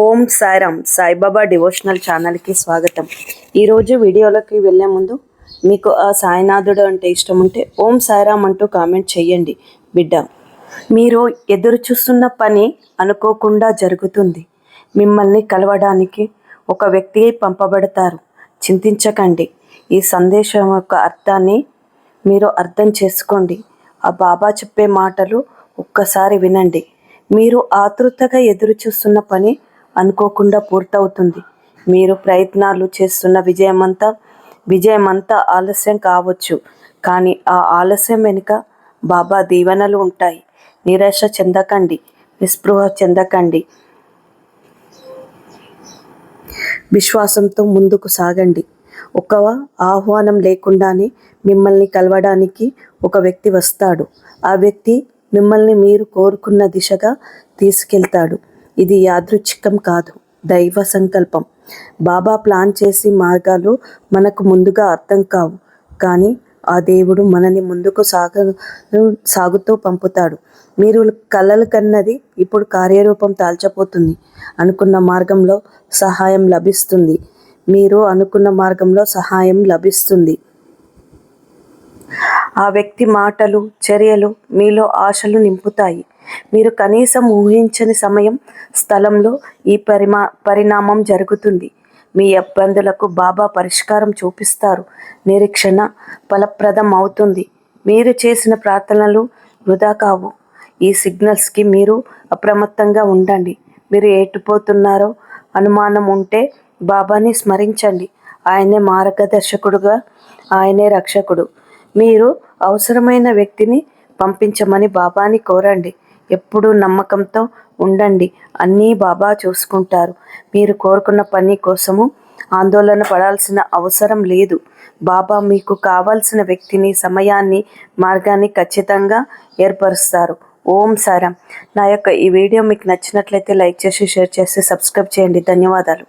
ఓం Sairam Saibaba devotional ఛానల్కి స్వాగతం. ఈరోజు వీడియోలోకి వెళ్ళే ముందు మీకు ఆ సాయినాథుడు అంటే ఇష్టం ఉంటే ఓం సాయిరామ్ అంటూ కామెంట్ చేయండి బిడ్డ. మీరు ఎదురు చూస్తున్న పని అనుకోకుండా జరుగుతుంది. మిమ్మల్ని కలవడానికి ఒక వ్యక్తి పంపబడతారు. చింతించకండి. ఈ సందేశం యొక్క అర్థాన్ని మీరు అర్థం చేసుకోండి. ఆ బాబా చెప్పే మాటలు ఒక్కసారి వినండి. మీరు ఆతృతగా ఎదురు చూస్తున్న పని అనుకోకుండా పూర్తవుతుంది. మీరు ప్రయత్నాలు చేస్తున్న విజయమంతా విజయమంతా ఆలస్యం కావచ్చు. కానీ ఆ ఆలస్యం వెనుక బాబా దీవెనలు ఉంటాయి. నిరాశ చెందకండి నిస్పృహ చెందకండి. విశ్వాసంతో ముందుకు సాగండి. ఒక ఆహ్వానం లేకుండానే మిమ్మల్ని కలవడానికి ఒక వ్యక్తి వస్తాడు. ఆ వ్యక్తి మిమ్మల్ని మీరు కోరుకున్న దిశగా తీసుకెళ్తాడు. ఇది యాదృచ్ఛికం కాదు దైవ సంకల్పం. బాబా ప్లాన్ చేసి మార్గాలు మనకు ముందుగా అర్థం కావు కానీ ఆ దేవుడు మనని ముందుకు సాగ సాగుతూ పంపుతాడు. మీరు కలలు కన్నది ఇప్పుడు కార్యరూపం తాల్చపోతుంది అనుకున్న మార్గంలో సహాయం లభిస్తుంది. మీరు అనుకున్న మార్గంలో సహాయం లభిస్తుంది. ఆ వ్యక్తి మాటలు చర్యలు మీలో ఆశలు నింపుతాయి. మీరు కనీసం ఊహించని సమయం స్థలంలో ఈ పరిమా పరిణామం జరుగుతుంది. మీ ఇబ్బందులకు బాబా పరిష్కారం చూపిస్తారు. నిరీక్షణ ఫలప్రదం అవుతుంది మీరు చేసిన ప్రార్థనలు వృధా కావు. ఈ సిగ్నల్స్కి మీరు అప్రమత్తంగా ఉండండి. మీరు ఏటుపోతున్నారో అనుమానం ఉంటే బాబాని స్మరించండి. ఆయనే మార్గదర్శకుడుగా ఆయనే రక్షకుడు. మీరు అవసరమైన వ్యక్తిని పంపించమని బాబాని కోరండి. ఎప్పుడూ నమ్మకంతో ఉండండి. అన్నీ బాబా చూసుకుంటారు. మీరు కోరుకున్న పని కోసము ఆందోళన పడాల్సిన అవసరం లేదు. బాబా మీకు కావాల్సిన వ్యక్తిని సమయాన్ని మార్గాన్ని ఖచ్చితంగా ఏర్పరుస్తారు. ఓం సారం. నా యొక్క ఈ వీడియో మీకు నచ్చినట్లయితే లైక్ చేసి షేర్ చేసి సబ్స్క్రైబ్ చేయండి. ధన్యవాదాలు.